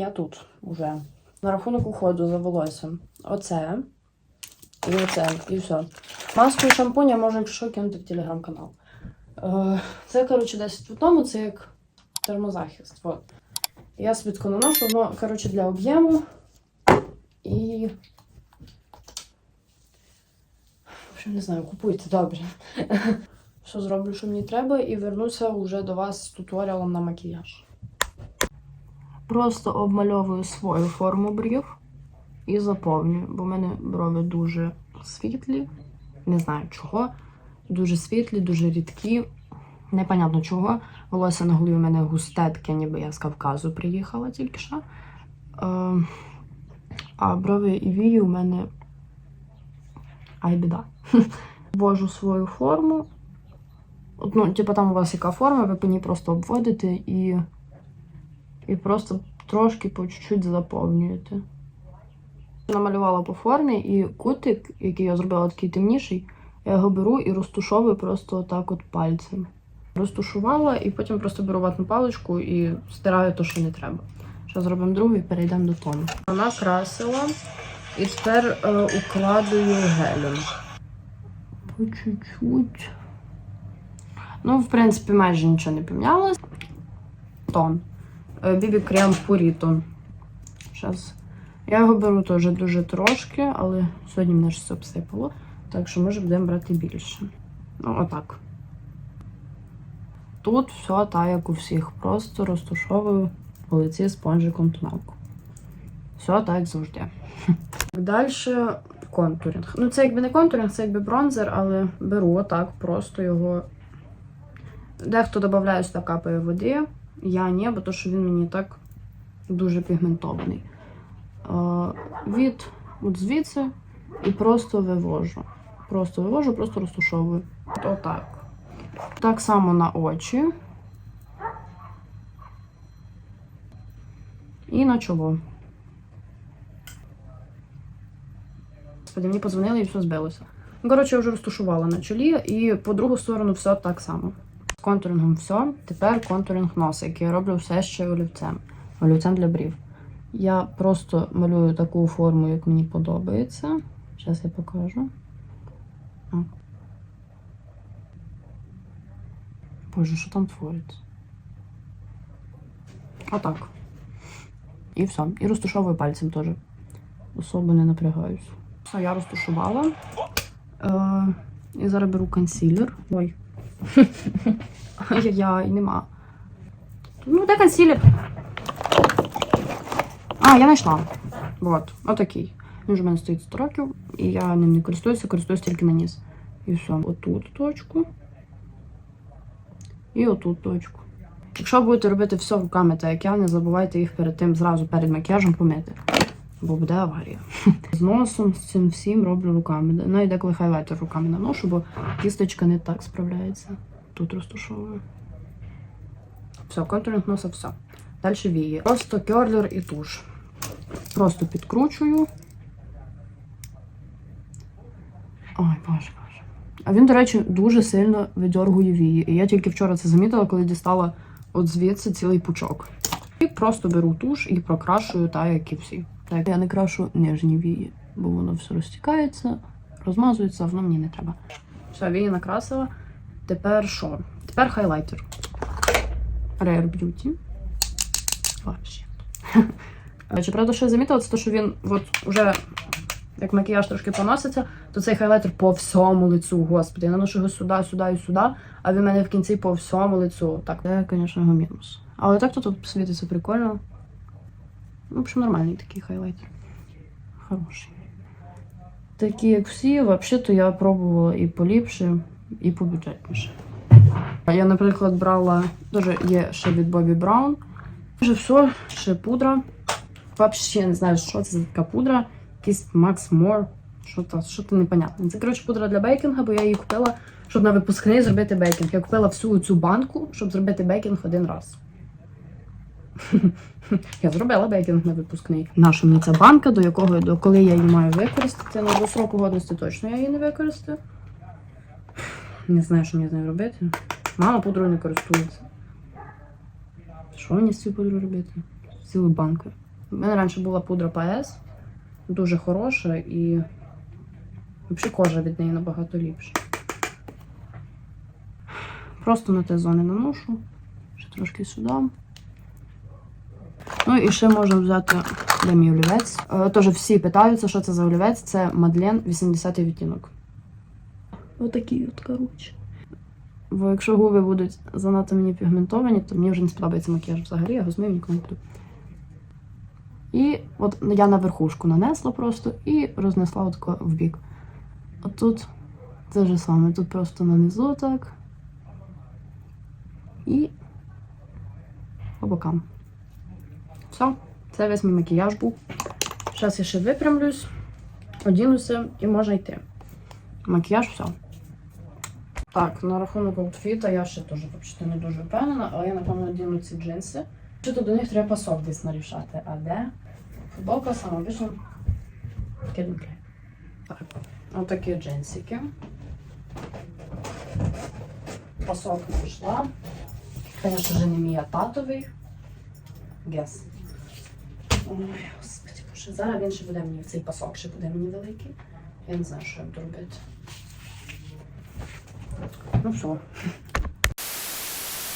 Я тут уже. На рахунок уходу за волоссям. Оце. І оце, і все. Маску і шампунь я можу, якщо кинути в телеграм-канал. Е, Це, коротше, 10 в одному, це як термозахист. Вот. Я собі таку наношу, воно, коротше, для об'єму. І. В общем, не знаю, купуйте, добре. Все зроблю, що мені треба, і вернуся вже до вас з туторіалом на макіяж. Просто обмальовую свою форму брів і заповнюю, бо в мене брови дуже світлі. Не знаю чого. Дуже світлі, дуже рідкі. Непонятно чого. Волосся на голові у мене густе, ніби я з Кавказу приїхала тільки що. Е, а брови і вії у мене. Ай, біда. Ввожу свою форму. Ну, типу, там у вас яка форма, ви по ній просто обводите і, і просто трошки по чуть-чуть заповнюєте. Намалювала по формі, і кутик, який я зробила такий темніший, я його беру і розтушовую просто отак от пальцем. Розтушувала і потім просто беру ватну паличку і стираю те, що не треба. Зараз зробимо другий і перейдемо до тону. Вона красила і тепер е, укладую гелем. По чуть-чуть. Ну, в принципі, майже нічого не помінялось. Тон. Бібі крем Purito. Зараз. Я його беру теж дуже трошки, але сьогодні мене ж все обсипало. Так що може будемо брати більше. Ну, отак. Тут все так, як у всіх. Просто розтушовую по лиці спонжиком тоналку. Все так, завжди. Далі контуринг. Ну, це якби не контуринг, це якби бронзер, але беру отак, просто його. Дехто додає сюди капає води. Я ні, бо то, що він мені так дуже пігментований. Е, від от звідси і просто вивожу. Просто вивожу, просто розтушовую. Отак. Так само на очі. І на чоло. Господи, мені подзвонили і все збилося. Коротше, я вже розтушувала на чолі, і по другу сторону все так само. З контурингом все. Тепер контуринг носа, який я роблю все ще олівцем. Олівцем для брів. Я просто малюю таку форму, як мені подобається. Зараз я покажу. Боже, що там твориться? Отак. І все. І розтушовую пальцем теж. Особо не напрягаюсь. Все, я розтушувала. Е, і зараз беру консилер. Ой. Ай-яй-яй, нема. Ну, де консилер? А, я знайшла. Вот, отакий. Він вже в мене стоїть 100 років, і я ним не користуюся, користуюсь тільки на низ. І все. Отут точку. І отут точку. Якщо будете робити все руками, так як я, не забувайте їх перед тим зразу перед макіяжем помити. Бо буде аварія. З носом, з цим всім роблю руками. Навіть деколи хайлайтер руками наношу, бо кісточка не так справляється. Тут розташовую. Все, контуринг носа, все. Далі вії. Просто керлер і туш. Просто підкручую. Ой, боже, боже. А він, до речі, дуже сильно видьоргує вії. І я тільки вчора це замітила, коли дістала от звідси цілий пучок. І просто беру туш і прокрашую так, як і всі. Так, я не крашу нижні вії, бо воно все розтікається, розмазується, воно мені не треба. Все, вії накрасила. Тепер що? Тепер хайлайтер. Rare Beauty. Вообще. Чи правда, що я замітила, це те, що він от уже, як макіяж трошки поноситься, то цей хайлайтер по всьому лицю, господи. Я наношу його сюди, сюди і сюди, а він в мене в кінці по всьому лицю. Так, це, звісно, його мінус. Але так тут світиться прикольно. В общем, нормальний такий хайлайтер. Хороший. Такі, як всі, взагалі-то я пробувала і поліпше, і побюджетніше. Я, наприклад, брала, дуже є ще від Бобі Браун. Вже все, ще пудра. Взагалі не знаю, що це за така пудра. Якийсь Max More. Що то, що то непонятне. Це, коротше, пудра для бейкінга, бо я її купила, щоб на випускний зробити бейкінг. Я купила всю цю банку, щоб зробити бейкінг один раз. Я зробила бейкінг на випускний. Наша мені ця банка, до якого до коли я її маю використати. На до сроку годності точно я її не використаю. Не знаю, що мені з нею робити. Мама пудрою не користується. Що мені з цією пудрою робити? Цілу банку. У мене раніше була пудра ПС, дуже хороша і взагалі кожа від неї набагато ліпша. Просто на те зони наношу. Ще трошки сюди. Ну і ще можна взяти де мій олівець. Е, Тож всі питаються, що це за олівець. Це Мадлен 80 відтінок. Отакий от, коротше. Бо якщо губи будуть занадто мені пігментовані, то мені вже не сподобається макіяж взагалі, я його змию ніколи не буду. І от я на верхушку нанесла просто і рознесла отако в бік. От тут те ж саме, тут просто нанизу так. І по бокам. Все, це весь мій макіяж був. Зараз я ще випрямлюсь, одінуся і можна йти. Макіяж все. Так, на рахунок аутфіта я ще теж не дуже впевнена, але я напевно одіну ці джинси. Що то до них треба пасок десь нарішати. А де? Футболка сама обично киднуки. Так, отакі джинсики. Пасок знайшла. Звісно ж, не мій а татовий. Гес. Ой, господи, боже, зараз він ще буде мені, цей пасок ще буде мені великий. Я не знаю, що я буду робити. Ну все.